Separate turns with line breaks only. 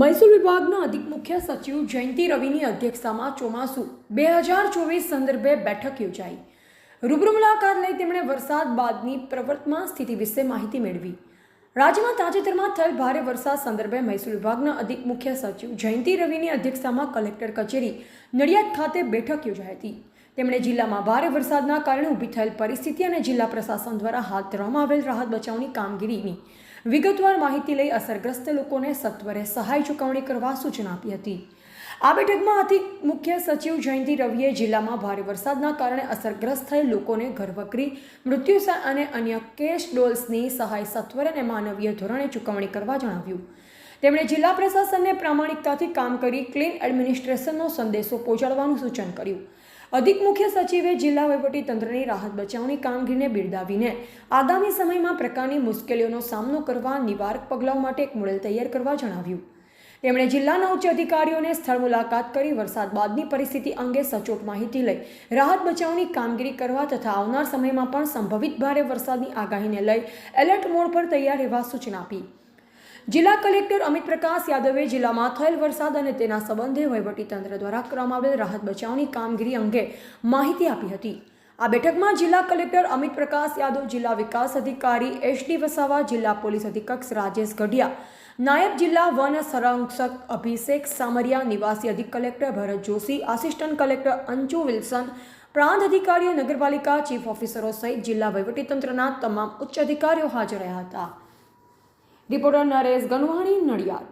મહેસૂલ વિભાગના અધિક મુખ્ય સચિવ જયંતિ રવિની અધ્યક્ષતામાં ચોમાસું બે હજાર ચોવીસ સંદર્ભે બેઠક યોજાઈ. રૂબરૂ મુલાકાત લઈ તેમણે વરસાદ બાદની પ્રવર્તમાન સ્થિતિ વિશે માહિતી મેળવી. રાજ્યમાં તાજેતરમાં થયેલ ભારે વરસાદ સંદર્ભે મહેસૂલ વિભાગના અધિક મુખ્ય સચિવ જયંતિ રવિની અધ્યક્ષતામાં કલેક્ટર કચેરી નડિયાદ ખાતે બેઠક યોજાઈ હતી. તેમણે જિલ્લામાં ભારે વરસાદના કારણે ઊભી થયેલ પરિસ્થિતિ અને જિલ્લા પ્રશાસન દ્વારા હાથ ધરવામાં આવેલ રાહત બચાવની કામગીરીની વિગતવાર માહિતી લઈ અસરગ્રસ્ત લોકોને સત્વરે સહાય ચૂકવણી કરવા સૂચના આપી હતી. આ બેઠકમાં અધિક મુખ્ય સચિવ જયંતિ રવિએ જિલ્લામાં ભારે વરસાદના કારણે અસરગ્રસ્ત થયેલ લોકોને ઘરવકરી, મૃત્યુ અને અન્ય કેશ ડોલ્સની સહાય સત્વરે અને માનવીય ધોરણે ચૂકવણી કરવા જણાવ્યું. તેમણે જિલ્લા પ્રશાસનને પ્રામાણિકતાથી કામ કરી ક્લીન એડમિનિસ્ટ્રેશનનો સંદેશો પહોંચાડવાનું સૂચન કર્યું. અધિક મુખ્ય સચિવે જિલ્લા તંત્રની રાહત બચાવની કામગીરીને બિરદાવીને આગામી સમયમાં પ્રકારની મુશ્કેલીઓનો સામનો કરવા નિવારક પગલાઓ માટે એક મોડેલ તૈયાર કરવા જણાવ્યું. તેમણે જિલ્લાના ઉચ્ચ અધિકારીઓને સ્થળ મુલાકાત કરી વરસાદ બાદની પરિસ્થિતિ અંગે સચોટ માહિતી લઈ રાહત બચાવની કામગીરી કરવા તથા આવનાર સમયમાં પણ સંભવિત ભારે વરસાદની આગાહીને લઈ એલર્ટ મોડ પર તૈયાર રહેવા સૂચના આપી. જિલ્લા કલેક્ટર અમિત પ્રકાશ યાદવે જિલ્લામાં થયેલ વરસાદ અને તેના સંબંધે વહીવટીતંત્ર દ્વારા કરવામાં આવેલ રાહત બચાવની કામગીરી અંગે માહિતી આપી હતી. આ બેઠકમાં જિલ્લા કલેક્ટર અમિત પ્રકાશ યાદવ, જિલ્લા વિકાસ અધિકારી એચ ડી વસાવા, જિલ્લા પોલીસ અધિક્ષક રાજેશ ગઢિયા, નાયબ જિલ્લા વન સંરક્ષક અભિષેક સામરિયા, નિવાસી અધિક collector Bharat Joshi, assistant collector Anju Wilson, પ્રાંત અધિકારીઓ, નગરપાલિકા ચીફ ઓફિસરો સહિત જિલ્લા વહીવટીતંત્રના તમામ ઉચ્ચ અધિકારીઓ હાજર રહ્યા હતા. રિપોર્ટર નરેશ ગનવાણી નડિયાદ.